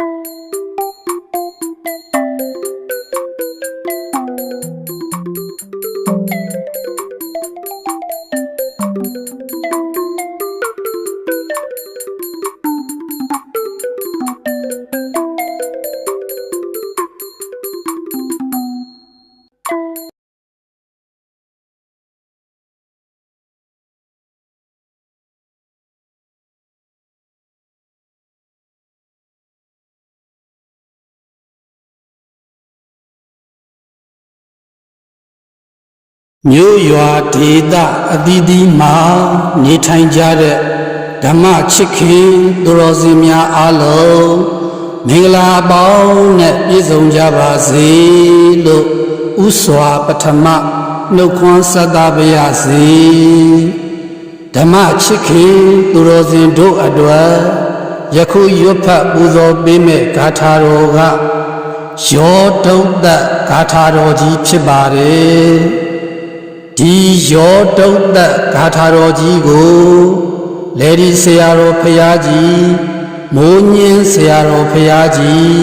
Música မြို့ရွာဒေသအသီးသီးမှာနေထိုင်ကြတဲ့ဓမ္မချစ်ခင်သူတော်စင်များအားလုံးမင်္ဂလာပေါင်းနဲ့ပြည့်စုံကြပါစေလို့ဥစွာပထမနှုတ်ခွန်းဆက်သပါရစေဓမ္မချစ်ခင်သူတော်စင်တို့အတွက်ယခုရွတ်ဖတ်ပူဇော်ပေးမဲ့ဂါထာတော်ကယောတုတ်တဂါထာတော်ကြီးဖြစ်ပါတယ် ဒီရောတုတ်သက်ဂါထာတော်ကြီးကိုလေဒီဆရာတော်ဖရာကြီးမိုးညင်းဆရာတော်ဖရာကြီး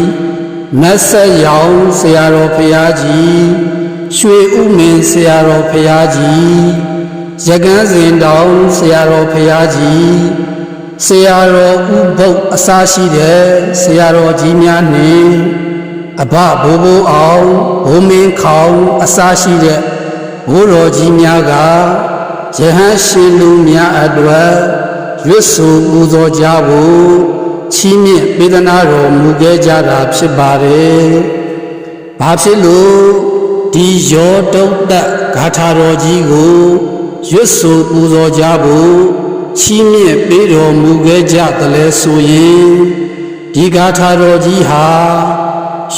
မက်ဆက်ရောင်ဆရာတော်ဖရာကြီးရွှေဥမင်းဆရာတော်ဖရာကြီးရကန်းစင်တောင်ဆရာတော်ဖရာကြီးဆရာတော်ဥပုပ်အစာရှိတဲ့ဆရာတော်ကြီးများနှင့်အဘဘိုးဘိုးအောင်ဘိုးမင်းခေါင်အစာရှိတဲ့ ဘိုးတော်ကြီးများကယဟန်ရှင်လူများအတွက်ရွတ်ဆိုပူဇော်ကြဖို့ချီးမြှင့်ပေးသနာတော်မူခဲ့ကြတာဖြစ်ပါတယ်။ဘာဖြစ်လို့ဒီရောတုတ်တဂါထာတော်ကြီးကိုရွတ်ဆိုပူဇော်ကြဖို့ချီးမြှင့်ပေးတော်မူခဲ့ကြသလဲဆိုရင်ဒီဂါထာတော်ကြီးဟာ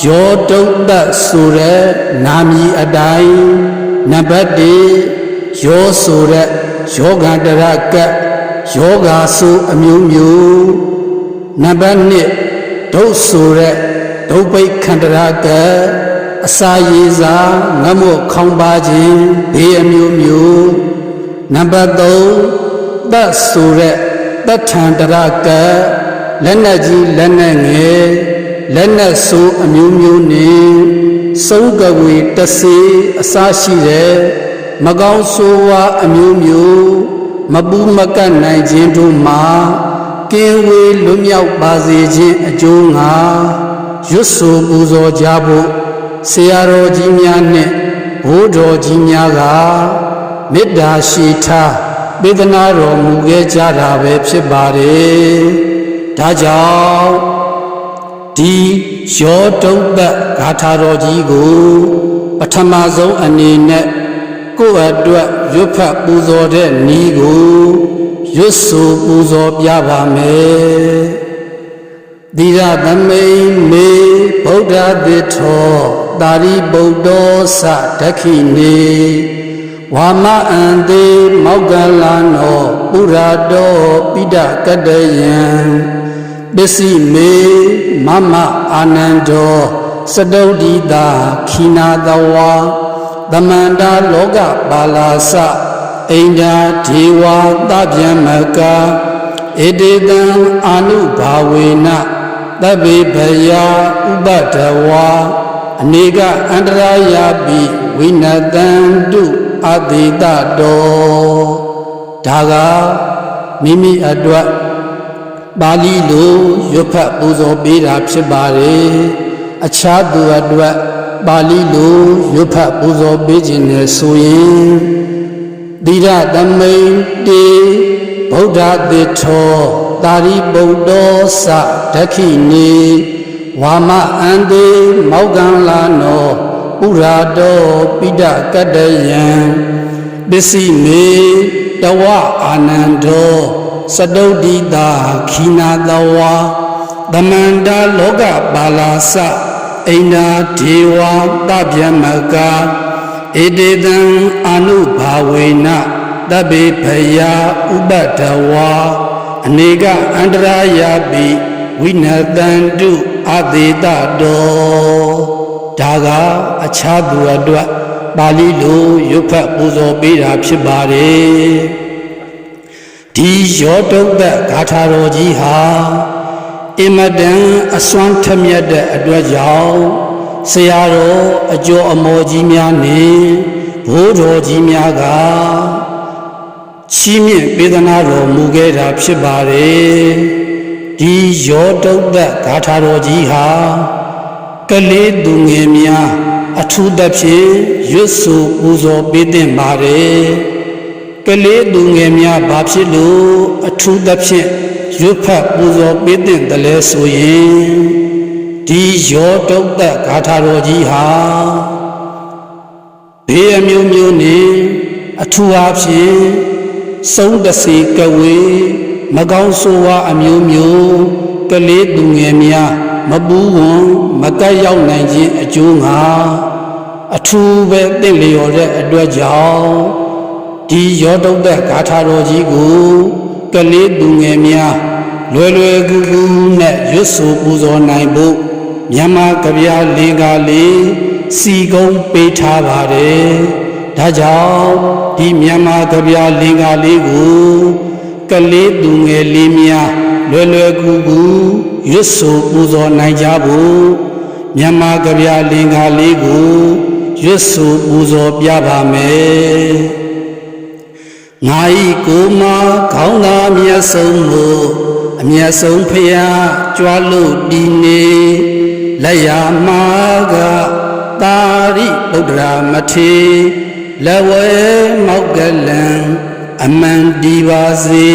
ရောတုတ်တဆိုတဲ့နာမည်အတိုင်း နံပါတ်1ရောဆိုတဲ့ယောဂန္တရကတ်ယောဂါဆိုအမျိုးမျိုးနံပါတ်2ဒုတ်ဆိုတဲ့ဒုတ်ပိတ်ခန္တရကတ်အစာရည်စာငတ်မို့ခေါင်းပါခြင်းဘေးအမျိုးမျိုးနံပါတ်3တတ်ဆိုတဲ့တတ်ထံတရကတ်လက်နက်ကြီးလက်နက်ငယ် လက်နက်ဆိုအမျိုးမျိုးနဲ့စုံးကဝေတစေအစရှိတဲ့မကောင်းဆိုးဝါးအမျိုးမျိုးမပူးမကတ်နိုင်ခြင်းတို့မှာကင်းဝေးလွတ်မြောက်ပါစေခြင်းအကျိုးငါရွတ်ဆိုပူဇော်ကြဖို့ဆရာတော်ကြီးများနှင့်ဘိုးတော်ကြီးများကမေတ္တာရှိထားပေဒနာတော်မူခဲ့ကြတာပဲဖြစ်ပါတယ်ဒါကြောင့် ဒီရောတုတ်သက်ဂါထာတော်ကြီးကိုပထမဆုံးအနေနဲ့ကိုယ့်အတွက်ရွတ်ဖတ်ပူဇော်တဲ့ဤကိုရွတ်ဆိုပူဇော်ပြပါမယ်သီရသမိန်မေဗုဒ္ဓသစ္ထောတာရိပုတ္တောသဒက္ခိနေဝါမအံသေးမောက္ကလနောပုရာတောပိဒကတယံပစ္စည်းမေ မမအာနန္ဒောစတုဒ္ဓိတာခိနာတဝါသမန္တာလောကပါလာစအိန္ဒာဒေဝသဗျံမကဧတေတံအာနုဘာဝေနသဗ္ဗေဘယဥပဒဝါအနေကအန္တရာယပိဝိနတံတုအတိတတောဒါကမိမိအတွက် ပါဠိလိုရွတ်ဖတ်ပူဇော်ပေးတာဖြစ်ပါတယ်အခြားသူအတွက်ပါဠိလိုရွတ်ဖတ်ပူဇော်ပေးခြင်းနဲ့ဆိုရင်သီရသမိန်တေဗုဒ္ဓသစ္ထောတာရိပုတ္တောသဒက္ခိနေဝါမအန္တေမောက္ကံလာနောပုရာတောပိဒကတယံပစ္စည်းမေတဝအာနန္ဒော စတုဒ္ဓိတာခိနာတဝါသမန္တာလောကပါလာစအိန္ဒာဒေဝတဗျမကဧတေတံအာနုဘာဝေနတဗ္ဗေဖယဥပတဝါအနေကအန္တရာယပိဝိနတန္တုအသေးတတောဒါကအခြားသူအတွက်ပါဠိလိုရွတ်ဖတ်ပူဇော်ပေးတာဖြစ်ပါတယ် ဒီရောတုတ်သက်ဂါထာတော်ကြီးဟာဧအင်မတန်အစွမ်းထမြက်တဲ့အတွက်ကြောင့်ဆရာတော်အကျော်အမော်ကြီးများနဲ့ဘိုးတော်ကြီးများကချီးမြှင့်ပေးသနာတော်မူခဲ့တာဖြစ်ပါတယ်ဒီရောတုတ်သက်ဂါထာတော်ကြီးဟာကလေးသူငယ်များအထူးသဖြင့်ရွတ်ဆိုပူဇော်ပေးသင့်ပါတယ် ကလေးသူငယ်များဘာဖြစ်လို့အထူးသဖြင့်ရွတ်ဖတ်ပူဇော်ပေးသင့်တယ်လဲဆိုရင်ဒီရောတုတ်သက်ဂါထာတော်ကြီးဟာဘေးအမျိုးမျိုးနဲ့အထူးအားဖြင့်စုံးတစီကဝေမကောင်းဆိုးဝါအမျိုးမျိုးကလေးသူငယ်များမပူးဝန်မကတ်ရောက်နိုင်ခြင်းအကျိုးငါအထူးပဲတင့်လျော်တဲ့အတွက်ကြောင့် ဒီရောတုတ်သက်ဂါထာတော်ကြီးကိုကလေးသူငယ်များလွယ်လွယ်ကူကူနဲ့ရွတ်ဆိုပူဇော်နိုင်ဖို့မြန်မာကြပြလင်္ကာလေးစီကုံးပေးထားပါတယ်ဒါကြောင့်ဒီမြန်မာကြပြလင်္ကာလေးကိုကလေးသူငယ်လေးများလွယ်လွယ်ကူကူရွတ်ဆိုပူဇော်နိုင်ကြဖို့မြန်မာကြပြလင်္ကာလေးကိုရွတ်ဆိုပူဇော်ပြပါမယ် ငါဤကိုမခေါင်းသာမျက်ဆုံးမို့အမျက်ဆုံးဖျားကြွားလို့ဒီနေလက်ရမာကတာရိဗုဒ္ဓရာမထေလက်ဝဲမောက်ကလံအမှန်ဒီပါစေ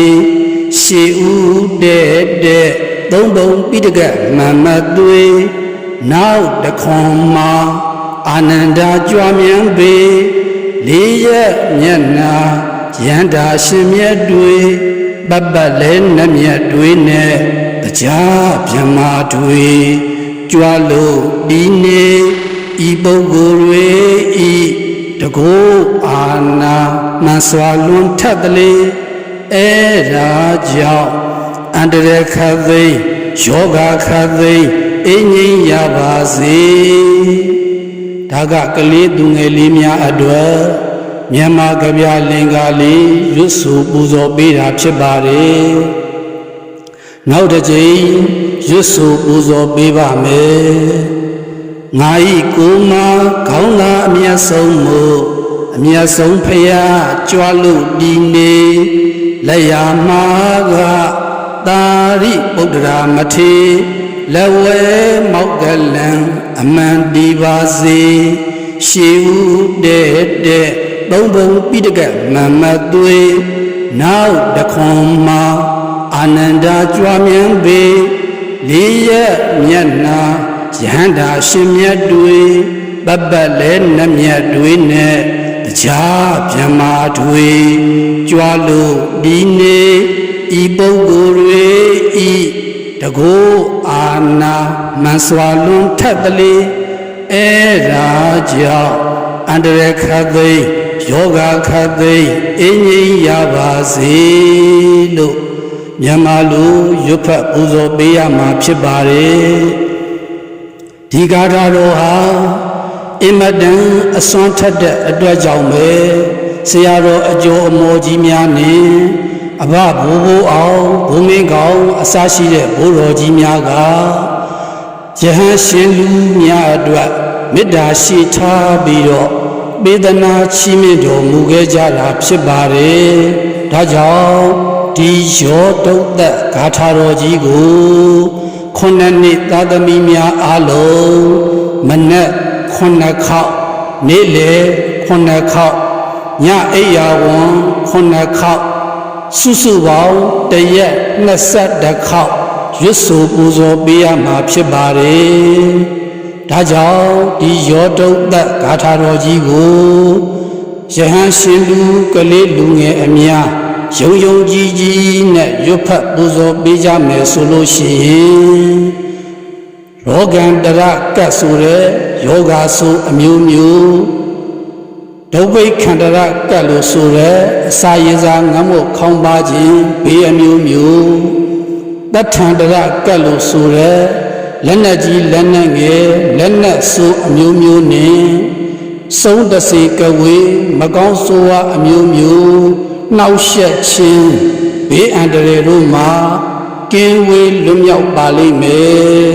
ရှေဥတဲ့တဲ့သုံးပုံပိတကမမသွေနောက်တခွန်မှာအာနန္ဒာကြွမြန်းပေလေးရက်မျက်နာ ရန္တာရှင်မြတ်တွေပပလဲနှမြတ်တွေနဲ့တရားမြမတွေကြွလို့ဒီနေ့ဤပုဂ္ဂိုလ်တွေဤတကောအာနာမန်စွာလွန်ထက်တလေအဲ့ဒါကြောင့်အန္တရခသိယောဂခသိအင်းငိမ့်ရပါစေဒါကကလေးသူငယ်လေးများအတွက် မြန်မာကြပြလင်္ကာလေးရွတ်ဆိုပူဇော်ပေးတာဖြစ်ပါတယ်နောက်တစ်ချိန်ရွတ်ဆိုပူဇော်ပေးပါမယ်ငါဤကိုမခေါင်းသာအမျက်ဆုံးမို့အမျက်ဆုံးဖျားကြွားလို့ဒီနေလက်ရမာကတာရိပုဒ္ဒရာမထေလက်ဝဲမောက်ကလံအမှန်ဒီပါစေရှေဥတဲ့တဲ့ သုံးပုံပိတကမမသွေနောက်တခွန်မှာအာနန္ဒာကြွားမြန်းပေလေးရက်မျက်နာယဟန္တာရှင်မြတ်တွေပပလဲနတ်မြတ်တွေနဲ့တရားမြမာတွေကြွားလို့ဒီနေ့ဤပုဂ္ဂိုလ်တွေဤတကောအာနာမန်စွာလွန်ထက်တလေအဲ့ဒါကြောင့်အန္တရခသိ ယောဂခသိအင်းကြီးရပါစေလို့မြန်မာလူရွတ်ဖတ်ပူဇော်ပေးရမှာဖြစ်ပါတယ်ဒီဂါထာတော်ဟာအင်မတန်အစွမ်းထက်တဲ့အတွက်ကြောင့်ပဲဆရာတော်အကျိုးအမောကြီးများနဲ့အဘဘိုးဘိုးအောင်ဘုံမင်းကောင်အစရှိတဲ့ဘိုးတော်ကြီးများကယဟန်ရှင်လူများအတွက်မေတ္တာရှိထားပြီးတော့ ပေဒနာချီးမြှင့်တော်မူခဲ့ကြတာဖြစ်ပါတယ်။ဒါကြောင့်ဒီရောတုတ်သက်ဂါထာတော်ကြီးကိုခုနှစ်နှစ်သာသမီများအားလုံးမနက်ခုနှစ်ခေါက်နေ့လေခုနှစ်ခေါက်ညအိယာဝန်ခုနှစ်ခေါက်စုစုပေါင်းတရက်22ခေါက်ရွတ်ဆိုပူဇော်ပေးရမှာဖြစ်ပါတယ်။ ဒါကြောင့်ဒီရောတုတ်သက်ဂါထာတော်ကြီးကိုယဟန်ရှင်လူကလေးလူငယ်အများယုံယုံကြည်ကြည်နဲ့ရွတ်ဖတ်ပူဇော်ပေးကြမယ်ဆိုလို့ရှိရင်ရောဂံတရကတ်ဆိုတဲ့ယောဂါဆိုအမျိုးမျိုးဒုဗိခန္တရကတ်လို့ဆိုတဲ့အစာရည်စားငတ်မို့ခေါင်းပါခြင်းဘေးအမျိုးမျိုးတထန္တရကတ်လို့ဆိုတဲ့ လက်နက်ကြီးလက်နက်ငယ်လက်နက်ဆိုအမျိုးမျိုးနဲ့စုံးတစေကဝေမကောင်းဆိုးဝါအမျိုးမျိုးနှောက်ယှက်ခြင်းဘေးအန္တရာယ်တို့မှာကင်းဝေးလွတ်မြောက်ပါလိမ့်မယ်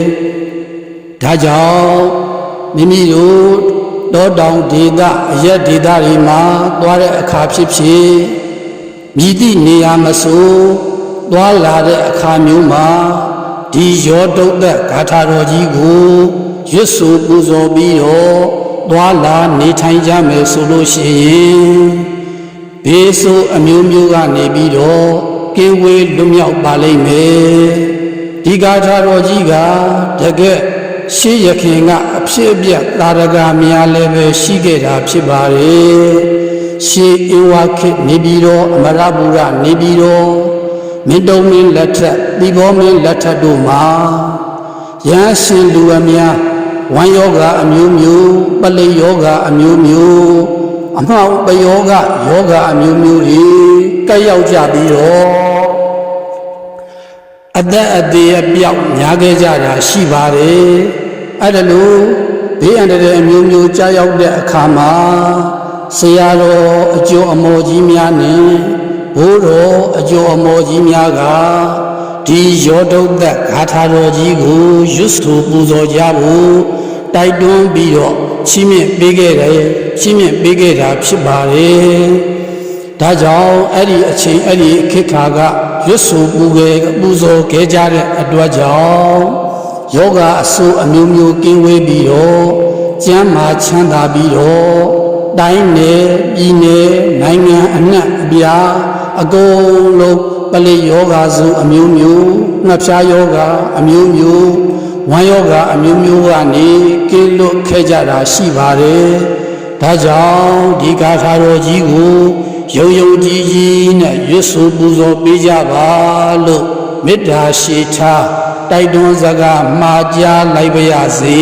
ဒါကြောင့်မိမိတို့တောတောင်ဒေသအရက်ဒေသတွေမှာသွားတဲ့အခါဖြစ်ဖြစ်မြည်သည့်နေရာမဆိုသွားလာတဲ့အခါမျိုးမှာ ဒီရောတုတ်သက်ဂါထာတော်ကြီးကိုရွတ်ဆိုပူဇော်ပြီးတော့သွားလာနေထိုင်ကြမယ်ဆိုလို့ရှိရင်ဘေးဆိုးအမျိုးမျိုးကနေပြီးတော့ကင်းဝေးလွတ်မြောက်ပါလိမ့်မယ်ဒီဂါထာတော်ကြီးကတကယ်ရှေးရခင်ကအဖြစ်အပျက်သာရကများလည်းပဲရှိခဲ့တာဖြစ်ပါတယ်ရှေးဧဝခေတ်နေပြီးတော့အမရပူရနေပြီးတော့ မင်းတုံးမင်းလက်ထက်ဒီဘောမင်းလက်ထက်တို့မှာရဟန်းရှင်လူအများဝမ်းယောဂအမျိုးမျိုးပလိယောဂအမျိုးမျိုးအမှောက်ပယောဂယောဂအမျိုးမျိုးတွေကပ်ရောက်ကြပြီးတော့အသက်အသေးအပြောက်များခဲ့ကြတာရှိပါတယ်အဲ့ဒါလို့ဘေးအန္တရာယ်အမျိုးမျိုးကြားရောက်တဲ့အခါမှာဆရာတော်အကျိုးအမော်ကြီးများနဲ့ ဘိုးတော်အကျိုးအမော်ကြီးများကဒီရောဒုတ်သက်ဂါထာတော်ကြီးကိုရွတ်ဆိုပူဇော်ကြဖို့တိုက်တွန်းပြီးတော့ချီးမြှင့်ပေးခဲ့တယ်ချီးမြှင့်ပေးခဲ့တာဖြစ်ပါတယ်ဒါကြောင့်အဲ့ဒီအချိန်အဲ့ဒီခေတ်ခါကရွတ်ဆိုပူခဲ့ပူဇော်ခဲ့ကြတဲ့အတွက်ကြောင့်ယောဂအဆူအမျိုးမျိုးကင်းဝေးပြီးတော့ကျမ်းမာချမ်းသာပြီးတော့တိုင်းနယ်ပြည်နယ်နိုင်ငံအနှံ့အပြား အကုန်လုံးပလိယောဂစုအမျိုးမျိုးငှက်ဖျားယောဂအမျိုးမျိုးဝမ်းယောဂအမျိုးမျိုးကနေကင်းလွတ်ခဲ့ကြတာရှိပါတယ်ဒါကြောင့်ဒီဂါထာတော်ကြီးကိုယုံယုံကြည်ကြည်နဲ့ရွတ်ဆိုပူဇော်ပေးကြပါလို့မေတ္တာရှိထားတိုက်တွန်းစကားမှာကြားလိုက်ပါရစေ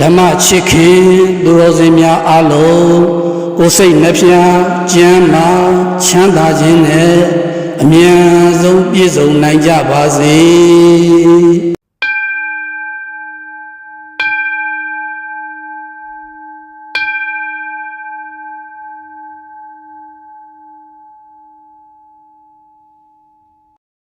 ဓမ္မချစ်ခင်သူတော်စင်များအားလုံး ကိုယ်စိတ်နှဖျားကျမ်းမာချမ်းသာခြင်းနဲ့အမြဲဆုံးပြည့်စုံနိုင်ကြပါစေ